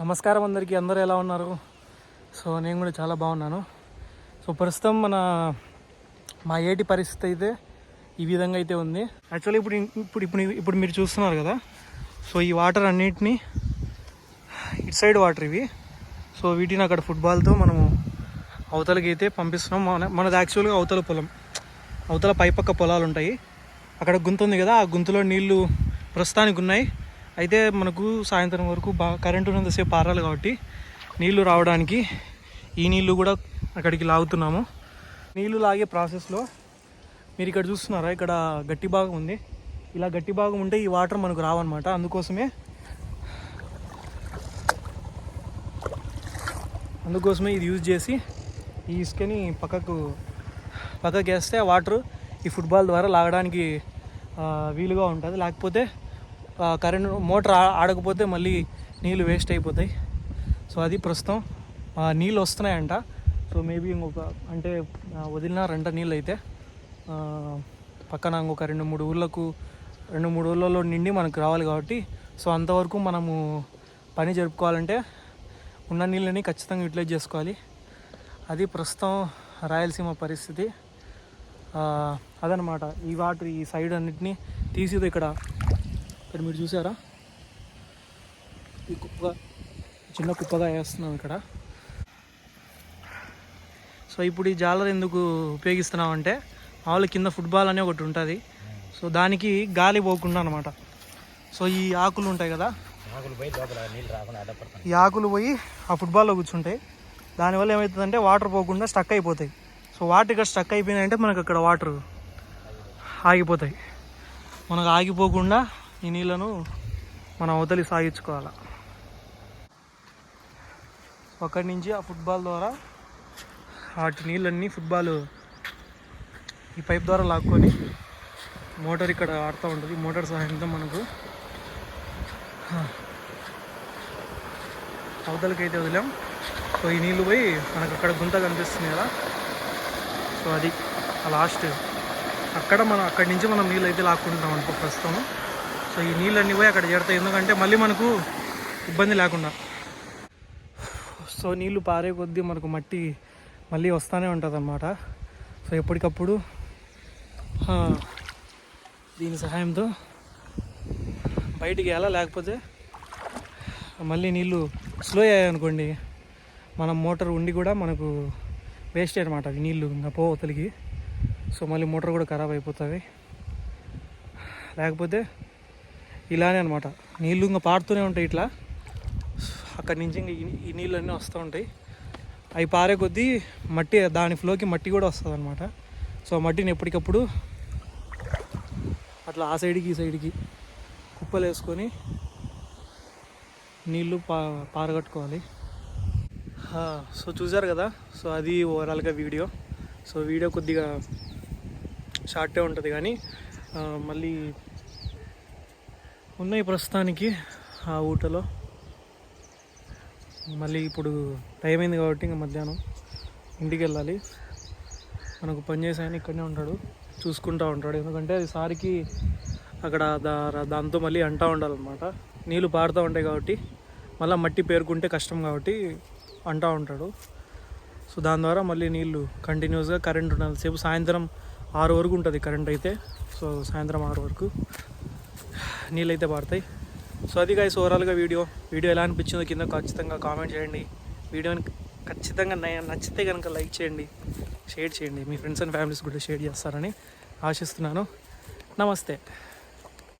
నమస్కారం అందరికీ. అందరూ ఎలా ఉన్నారు? సో నేను కూడా చాలా బాగున్నాను. సో ప్రస్తుతం మన మా ఏటి పరిస్థితి అయితే ఈ విధంగా అయితే ఉంది. యాక్చువల్లీ ఇప్పుడు ఇప్పుడు ఇప్పుడు ఇప్పుడు మీరు చూస్తున్నారు కదా? సో ఈ వాటర్ అన్నిటినీ ఇటు సైడ్ వాటర్ ఇవి. సో వీటిని అక్కడ ఫుట్బాల్తో మనము అవతలకి అయితే పంపిస్తున్నాం. మన మనది యాక్చువల్గా అవతల పొలం. అవతల పైపక్క పొలాలు ఉంటాయి. అక్కడ గుంత ఉంది కదా? ఆ గుంతలో నీళ్ళు ప్రస్తుతానికి ఉన్నాయి. అయితే మనకు సాయంత్రం వరకు బాగా కరెంటు ఉన్నంతసేపు పారాలి కాబట్టి నీళ్ళు రావడానికి ఈ నీళ్ళు కూడా అక్కడికి లాగుతున్నాము. నీళ్ళు లాగే ప్రాసెస్లో మీరు ఇక్కడ చూస్తున్నారా? ఇక్కడ గట్టి భాగం ఉంది. ఇలా గట్టి భాగం ఉంటే ఈ వాటర్ మనకు రావన్నమాట. అందుకోసమే అందుకోసమే ఇది యూజ్ చేసి ఈ ఇసుకని పక్కకు పక్కకి వేస్తే వాటర్ ఈ ఫుట్బాల్ ద్వారా లాగడానికి వీలుగా ఉంటుంది. లేకపోతే కరెంట్ మోటార్ ఆడకపోతే మళ్ళీ నీళ్ళు వేస్ట్ అయిపోతాయి. సో అది ప్రస్తుతం నీళ్ళు వస్తున్నాయంట. సో మేబీ ఇంకొక అంటే వదిలిన వదిలినారంట నీళ్ళు అయితే పక్కన ఇంకొక రెండు మూడు ఊళ్ళకు రెండు మూడు ఊళ్ళలో నిండి మనకు రావాలి కాబట్టి సో అంతవరకు మనము పని జరుపుకోవాలంటే ఉన్న నీళ్ళని ఖచ్చితంగా యూటిలైజ్ చేసుకోవాలి. అది ప్రస్తుతం రాయలసీమ పరిస్థితి. అదనమాట. ఈ వాటర్ ఈ సైడ్ అన్నిటినీ తీసి ఇక్కడ ఇక్కడ మీరు చూసారా? ఈ కుప్పగా చిన్న కుప్పగా వేస్తున్నాం ఇక్కడ. సో ఇప్పుడు ఈ జాలర్ ఎందుకు ఉపయోగిస్తున్నామంటే మామూలు కింద ఫుట్బాల్ అనే ఒకటి ఉంటుంది. సో దానికి గాలి పోకుండా అనమాట సో ఈ ఆకులు ఉంటాయి కదా ఈ ఆకులు పోయి ఆ ఫుట్బాల్లో కూర్చుంటాయి. దానివల్ల ఏమవుతుందంటే వాటర్ పోకుండా స్టక్ అయిపోతాయి. సో వాటర్ ఇక్కడ స్టక్ అయిపోయినాయంటే మనకు అక్కడ వాటర్ ఆగిపోతాయి. మనకు ఆగిపోకుండా ఈ నీళ్ళను మనం అవతలి సాగించుకోవాలి. అక్కడి నుంచి ఆ ఫుట్బాల్ ద్వారా వాటి నీళ్ళన్నీ ఫుట్బాల్ ఈ పైప్ ద్వారా లాక్కొని మోటార్ ఇక్కడ ఆడుతూ ఉంటుంది. మోటార్ సహాయంతో మనకు అవతలకి అయితే వదిలాం. సో ఈ నీళ్ళు పోయి మనకు అక్కడ గుంత కనిపిస్తుంది కదా. సో అది లాస్ట్. అక్కడ మనం అక్కడి నుంచి మనం నీళ్ళు అయితే లాక్కుంటున్నాం అనుకో ప్రస్తుతం. సో ఈ నీళ్ళన్నీ పోయి అక్కడ చేరుతాయి. ఎందుకంటే మళ్ళీ మనకు ఇబ్బంది లేకుండా. సో నీళ్ళు పారే కొద్దీ మనకు మట్టి మళ్ళీ వస్తూనే ఉంటుంది అన్నమాట సో ఎప్పటికప్పుడు దీని సహాయంతో బయటికి వెళ్ళా లేకపోతే మళ్ళీ నీళ్ళు స్లో అయ్యాయి అనుకోండి మనం మోటార్ ఉండి కూడా మనకు వేస్ట్ అనమాట అవి నీళ్ళు ఇంకా పోవతలికి సో మళ్ళీ మోటార్ కూడా ఖరాబ్ అయిపోతుంది. లేకపోతే ఇలానే అనమాట నీళ్ళు ఇంకా పారుతూనే ఉంటాయి ఇట్లా. అక్కడి నుంచి ఇంకా ఈ- ఈ నీళ్ళు అన్నీ వస్తూ ఉంటాయి. అవి పారే కొద్దీ మట్టి దాని ఫ్లోకి మట్టి కూడా వస్తుంది అనమాట సో ఆ మట్టిని ఎప్పటికప్పుడు అట్లా ఆ సైడ్కి ఈ సైడ్కి కుప్పలు వేసుకొని నీళ్ళు పా పారగట్టుకోవాలి. సో చూసారు కదా? సో అది ఓవరాల్గా వీడియో. సో వీడియో కొద్దిగా షార్టే ఉంటుంది కానీ మళ్ళీ ఉన్నాయి ప్రస్తుతానికి ఆ ఊటలో. మళ్ళీ ఇప్పుడు టైం అయింది కాబట్టి ఇంకా మధ్యాహ్నం ఇంటికి వెళ్ళాలి. మనకు పని చేసే ఆయన ఇక్కడనే ఉంటాడు చూసుకుంటూ ఉంటాడు. ఎందుకంటే అది సారికి అక్కడ దా దాంతో మళ్ళీ అంటూ ఉండాలన్నమాట. నీళ్ళు పారుతూ ఉంటాయి కాబట్టి మళ్ళీ మట్టి పేరుకుంటే కష్టం కాబట్టి అంటూ ఉంటాడు. సో దాని ద్వారా మళ్ళీ నీళ్ళు కంటిన్యూస్గా కరెంట్ ఉండాలి. సేపు సాయంత్రం ఆరు వరకు ఉంటుంది కరెంట్ అయితే. సో సాయంత్రం ఆరు వరకు నీళ్ళు అయితే పారుతాయి. సో అది గైస్ ఓవరాల్గా వీడియో వీడియో ఎలా అనిపించిందో కింద ఖచ్చితంగా కామెంట్ చేయండి. వీడియోని ఖచ్చితంగా నచ్చితే కనుక లైక్ చేయండి. షేర్ చేయండి. మీ ఫ్రెండ్స్ అండ్ ఫ్యామిలీస్ కూడా షేర్ చేస్తారని ఆశిస్తున్నాను. నమస్తే.